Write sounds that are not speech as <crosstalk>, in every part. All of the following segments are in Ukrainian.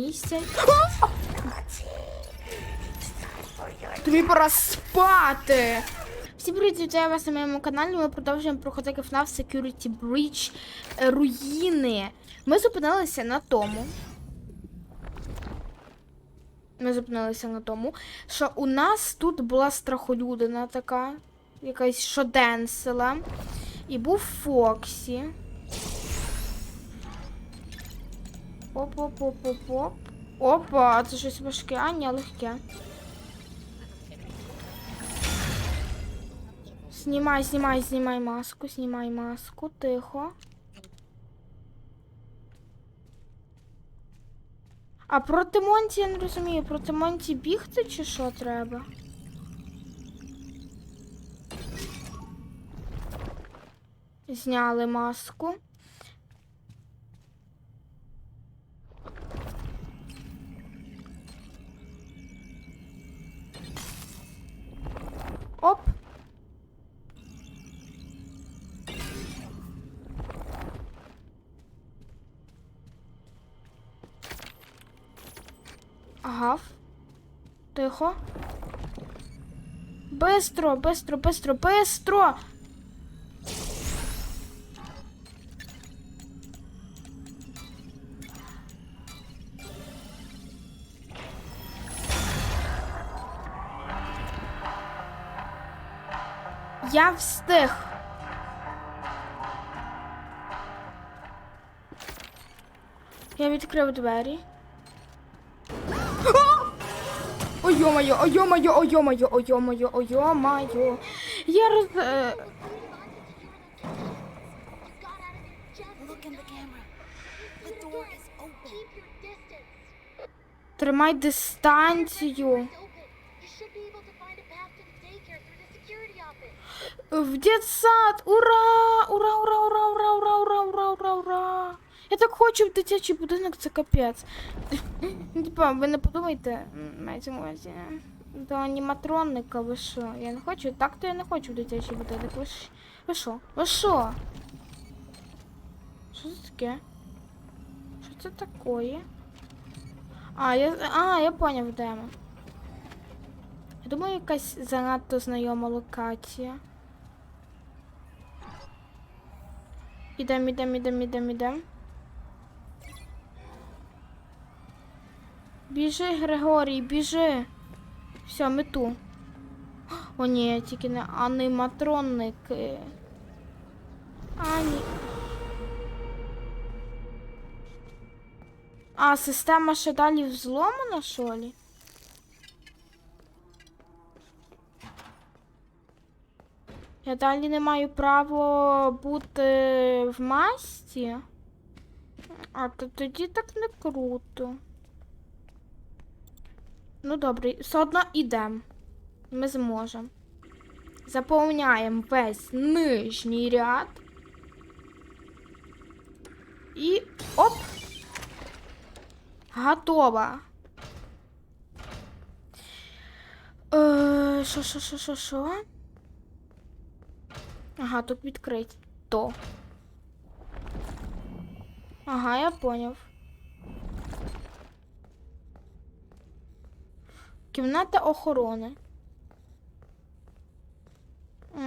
місяць. Тобі пора спати. Всім привіт, вітаю вас на моєму каналі. Ми продовжуємо проходити FNAF Security Breach е, руїни. Ми зупинилися на тому. Ми зупинилися на тому, що у нас тут була страхолюдина така, якась що денсила. І був Фоксі. Оп-оп-оп-оп-оп. Опа, це щось важке, а ні, легке. Знімай, знімай, знімай маску, знімай маску, тихо. А проти Монті я не розумію, проти Монті бігти чи що треба? Зняли маску. Агав. Тихо. Бистро, бистро, бистро, бистро. Я встиг. Я відкрив двері. The door is open. Keep your distance. Тримай дистанцію. В дитсад! Ура! Ура, ура, ура, ура, ура, ура, ура, ура, ура! Я так хочу в дитячий будинок, це капець. Ну, Типа, ви не подумайте, мається увазі, до аніматронника, ви що? Я не хочу, так то я не хочу в дитячий будинок. Ви ж- ви що? Ви що? Що це таке? Що це таке? А, я, а, я поняв, де. Я думаю, якась занадто знайома локація. Ідем, ідем, ідем, ідем, ідем. Біжи, Григорій, біжи. Все, ту. О, ні, тільки не аніматронники. Ані. А, система ще далі взломана, що ли? Я далі не маю права бути в масті. А то тоді так не круто. Ну добре, все одно ідемо. Ми зможемо. Заповняємо весь нижній ряд. І оп! Готова. Е, Що, що, що, що, що? Ага, тут відкрить. То. Ага, я поняв. Кімната охорони.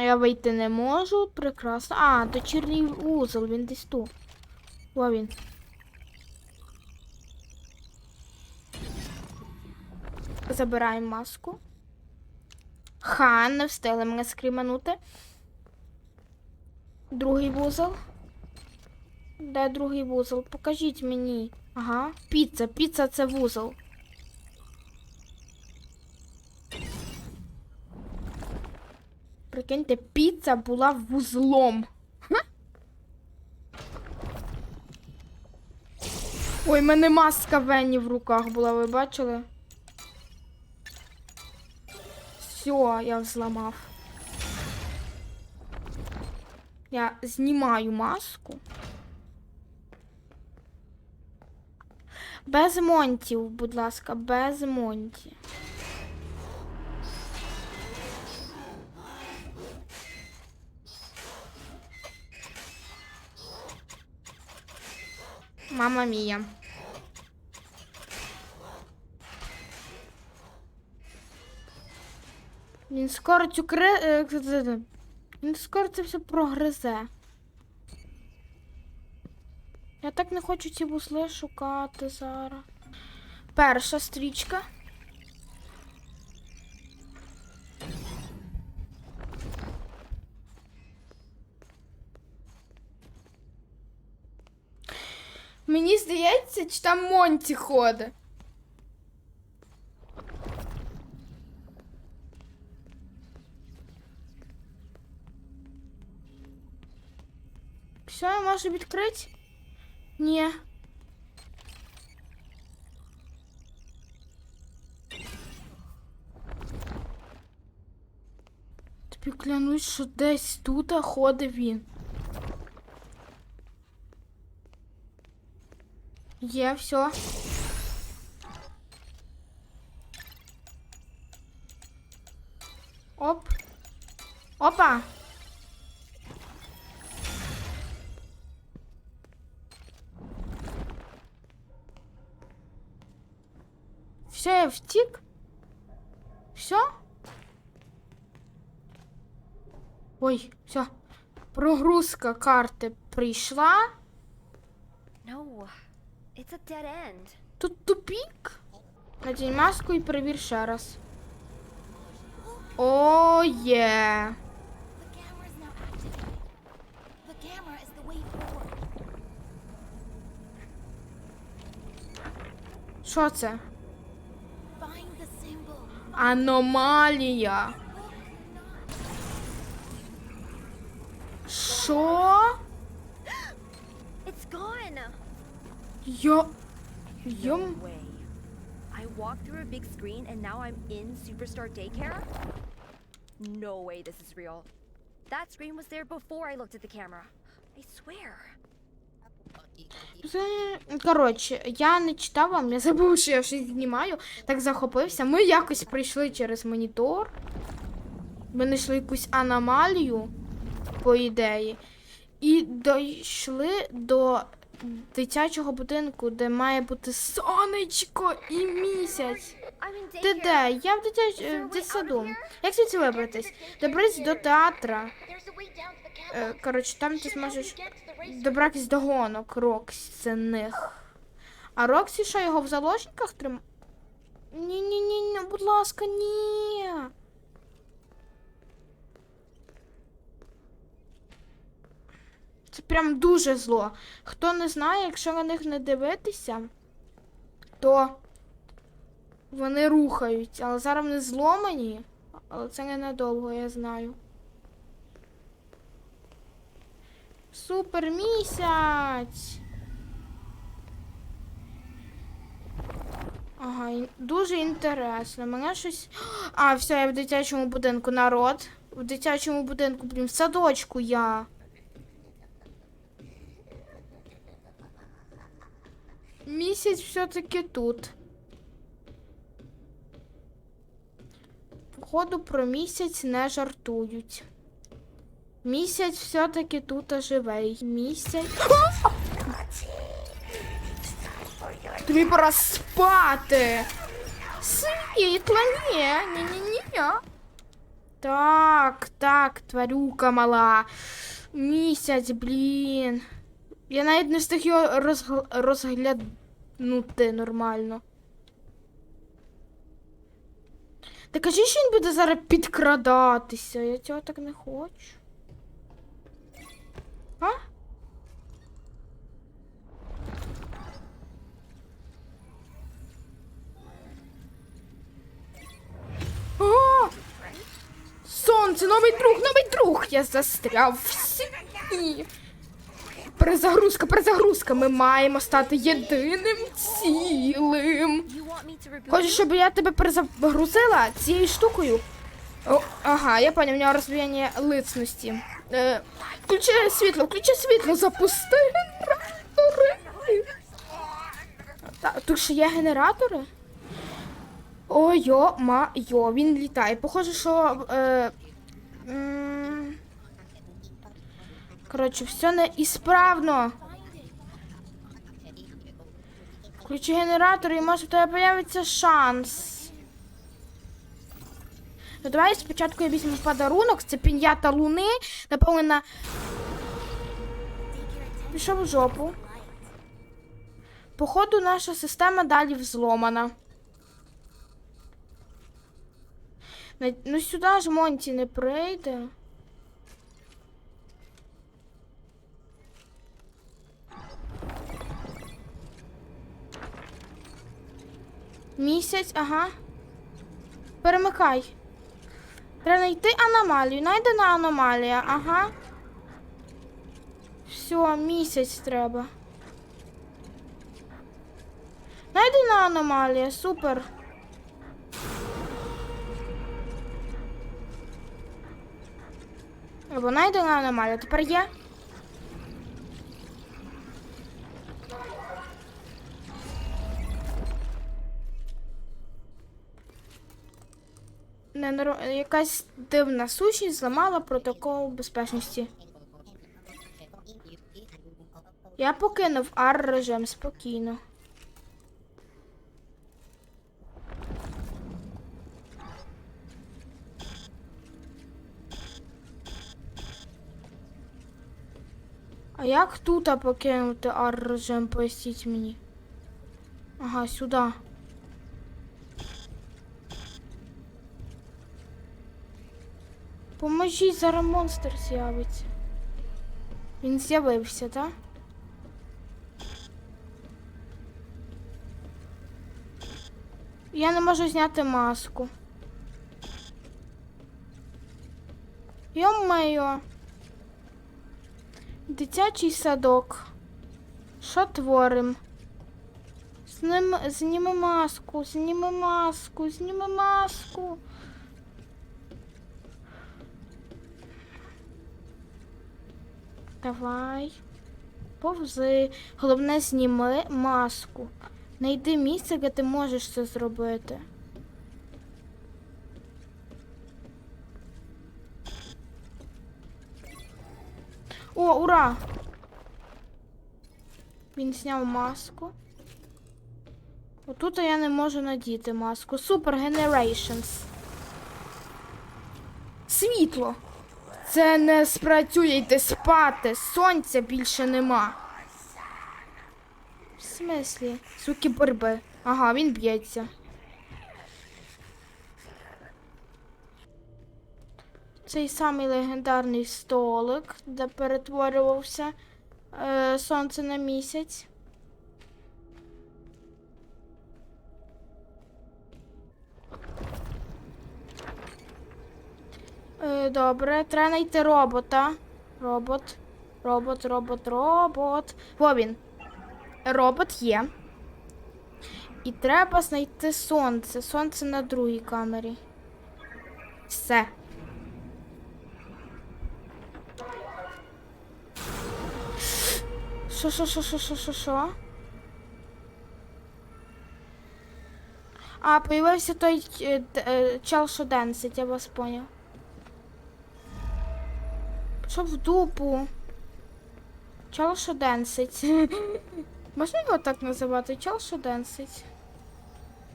Я вийти не можу. Прекрасно. А, дочірній вузол, він десь тут. Во він. Забираємо маску. Ха, не встигли мене скріманути. Другий вузол. Де другий вузол? Покажіть мені. Ага. Піца, піца це вузол. Прикиньте, піца була вузлом. Ой, в мене маска Венні в руках була, ви бачили? Все, я взламав. Я знімаю маску. Без монтів, будь ласка, без монті. мама мія. Він скоро цю кри... Е, він скоро це все прогризе. Я так не хочу ці бусли шукати зараз. Перша стрічка. Мені здається, чи там Монті ходить. Все, я можу відкрити? Ні. Тобі клянусь, що десь тут ходить він. Є, все. Оп. Опа. Все, я втік. Все? Ой, все. Прогрузка карти прийшла. Тут тупік. Надінь маску і перевір ще раз. О, є. The camera is now activated. The camera is the way forward. Що це? Find the symbol. Аномалія. Що? Йо. Йом. way. I walked through a big screen and now I'm in Superstar Daycare? No way this is real. That screen was there before I looked at the camera. I swear. Коротше, я не читав вам, я забув, що я щось знімаю. Так захопився. Ми якось прийшли через монітор. Ми знайшли якусь аномалію, по ідеї. І дійшли до дитячого будинку, де має бути сонечко і місяць. Ти де? Я в дитяч... в дитсаду. Як звідси вибратись? Добрись до театра. Е. Коротше, там ти зможеш добратись до гонок Роксіних. А Роксі що його в заложниках трим... Ні, ні, ні, ні, будь ласка, ні. Прям дуже зло. Хто не знає, якщо на них не дивитися, то вони рухаються. Але зараз вони зломані. Але це ненадовго, я знаю. Супер місяць. Ага, дуже інтересно. Мене щось. А, все, я в дитячому будинку народ. В дитячому будинку, блін, в садочку я. Місяць все-таки тут. Походу про місяць не жартують. Місяць все-таки тут живий. Місяць. Тобі пора спати. Світло, ні, ні, ні, ні. Так, так, тварюка мала. Місяць, блін. Я навіть не встиг його розгл... розглянути нормально. Та кажи, що він буде зараз підкрадатися. Я цього так не хочу. А? О! Сонце, новий друг, новий друг! Я застряв в сім'ї. Перезагрузка, перезагрузка. Ми маємо стати єдиним цілим. Хочеш, щоб я тебе перезагрузила цією штукою? О, ага, я поняв, у нього розвіяння лицності. Е, включи світло, включи світло, запусти генератори. Та, тут ще є генератори? Ой-йо, ма-йо, він літає. Похоже, що. Е, коротше, все неісправно. Включи генератор і може в тебе появиться шанс. Ну давай спочатку я візьму подарунок, це пін'ята луни, наповнена. Пішов в жопу. Походу, наша система далі взломана. Ну сюди ж Монті не прийде. Місяць, ага. Перемикай. Треба знайти аномалію. Найдена аномалія, ага. Все, місяць треба. Найдена аномалія, супер. Або найдена аномалія. Тепер є. Ненор- Якась дивна сущність зламала протокол безпечності. Я покинув ар режим спокійно. А як тут покинути ар режим, поясніть мені? Ага, сюди. Поможіть, зараз монстр з'явиться. Він з'явився, так? Я не можу зняти маску. Йо-моє. Дитячий садок. Що творим? Знім... Зніми маску, зніми маску, зніми маску. Давай. Повзи. Головне, зніми маску. Найди місце, де ти можеш це зробити. О, ура! Він зняв маску. Отут я не можу надіти маску. Super Generations. Світло. Це не спрацює, йди спати. Сонця більше нема. В смислі? Звуки боротьби. Ага, він б'ється. Цей самий легендарний столик, де перетворювався е, сонце на місяць. Добре, треба знайти робота. Робот. Робот, робот, робот. Во він. Робот є. І треба знайти сонце. Сонце на другій камері. Все. Що, що, що, що, що, що, що? А, появився той е, е, чел, що денсить, я вас поняв. Що в дупу? Чел, що денсить. <laughs> Можна його так називати? Чел, що денсить.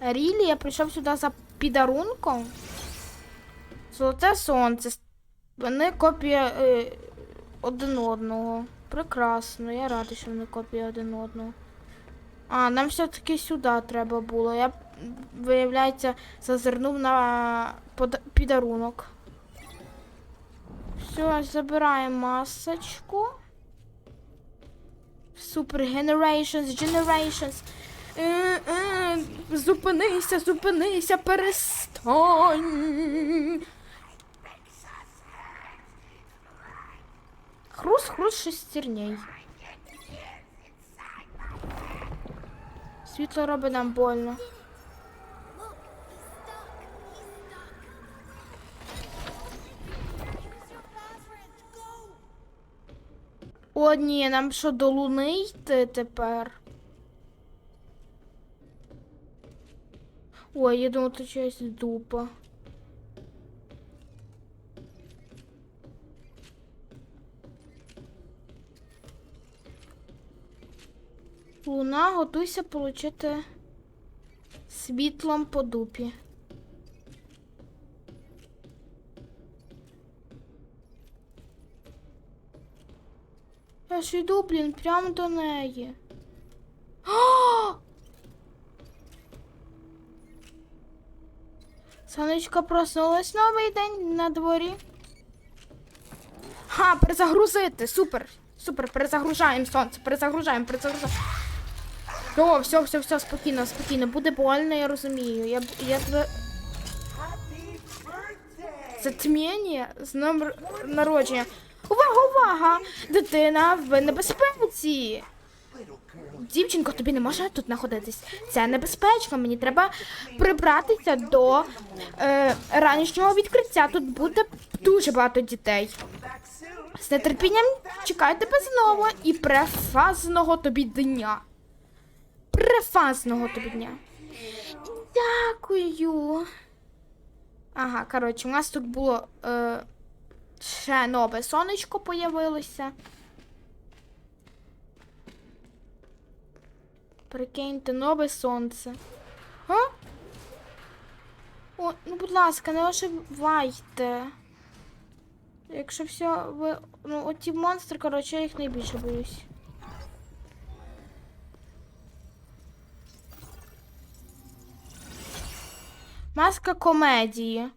Рілі, я прийшов сюди за підарунком. Золоте сонце. Вони копія е, один одного. Прекрасно, я радий, що вони копія один одного. А, нам все-таки сюди треба було. Я, виявляється, зазирнув на пода- підарунок. Все, забираємо масочку. Super Generations, Generations. Е, е, зупинися, зупинися, перестань. Хруст, хруст шестерней. Світло робить нам больно. О, ні, нам що до луни йти тепер? Ой, я думаю, це щось дупа. Луна, готуйся получити світлом по дупі. Я ж йду, блін, прямо до неї. А! Сонечко проснулась новий день на дворі. Ха, перезагрузити. Супер. Супер, перезагружаємо сонце, перезагружаємо, перезагружаємо. Все, все, все, все, спокійно, спокійно. Буде больно, я розумію. Я, я тебе... Затміння з номер народження. Увага, увага! Дитина в небезпеці. Дівчинко, тобі не може тут знаходитись. Це небезпечно. Мені треба прибратися до е, ранішнього відкриття. Тут буде дуже багато дітей. З нетерпінням чекаю тебе знову і префазного тобі дня. Префазного тобі дня. Дякую. Ага, коротше, у нас тут було е, ще нове сонечко появилося. Прикиньте, нове сонце. А? О, ну будь ласка, не оживайте. Якщо все, ви. Ну, оті монстри, коротше, я їх найбільше боюсь. Маска комедії.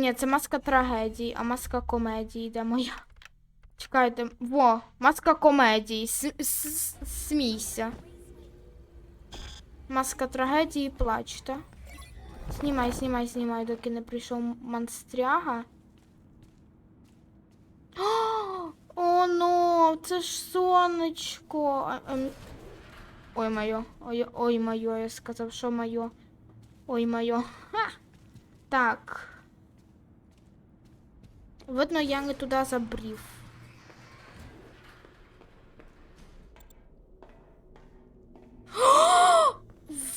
Ні, це маска трагедії, а маска комедії, де моя. Чекайте, во, маска комедії. Смійся. Маска трагедії, плачте. Знімай, знімай, знімай, доки не прийшов монстряга. О, ну, це ж сонечко. Ем, Ой, моє. Ой, ой, моє, я сказав, що моє. Ой, моє. Так. Видно, <gasps> я не туди забрів.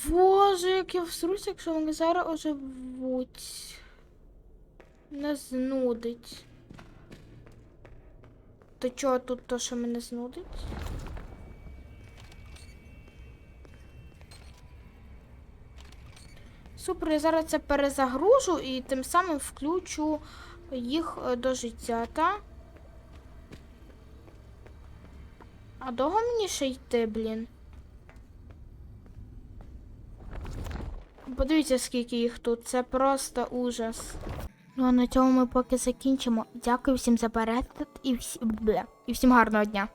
Боже, як я всрусь, якщо вони зараз оживуть. Не знудить. То чого тут то, що мене знудить? Супер, я зараз це перезагружу і тим самим включу їх е, до життя, та? А довго мені ще йти, блін? Подивіться, скільки їх тут. Це просто ужас. Ну а на цьому ми поки закінчимо. Дякую всім за перегляд і всім, і всім гарного дня.